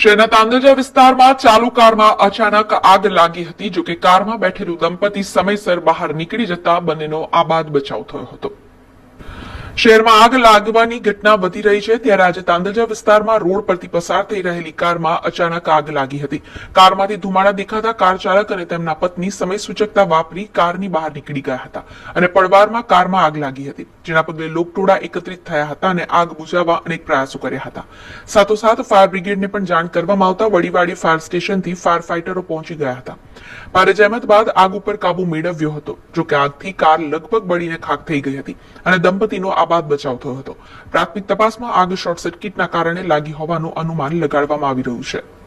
શહેરના તાંદજા વિસ્તારમાં ચાલુ કારમાં અચાનક આગ લાગી હતી, જોકે કારમાં બેઠેલું દંપતી સમયસર બહાર નીકળી જતા બંનેનો આબાદ બચાવ થયો હતો. શહેરમાં આગ લાગવાની ઘટના વધી રહી છે. ત્યારે આજે તાંદલજા વિસ્તારમાં રોડ પરથી પસાર થઈ રહેલી કારમાં અચાનક આગ લાગી હતી. કારમાંથી ધુમાડા દેખાતા કાર ચાલક અને તેમના પત્ની સમય સૂચકતા વાપરી કારની બહાર નીકળી ગયા હતા અને પડવારમાં કારમાં આગ લાગી હતી, જેના પગલે લોકટોળા એકત્રિત થયા હતા અને આગ બુઝાવવા અનેક પ્રયાસો કર્યા હતા. સાથોસાથ ફાયર બ્રિગેડને પણ જાણ કરવામાં આવતા વડીવાડી ફાયર સ્ટેશનથી ફાયર ફાઇટરો પહોંચી ગયા હતા. ભારે જહેમત બાદ આગ ઉપર કાબુ મેળવ્યો હતો, જોકે આગથી કાર લગભગ બળીને ખાક થઈ ગઈ હતી અને દંપતીનો આબાદ બચાવ થયો હતો. પ્રાથમિક તપાસમાં આગ શોર્ટ સર્કિટના કારણે લાગી હોવાનું અનુમાન લગાડવામાં આવી રહ્યું છે.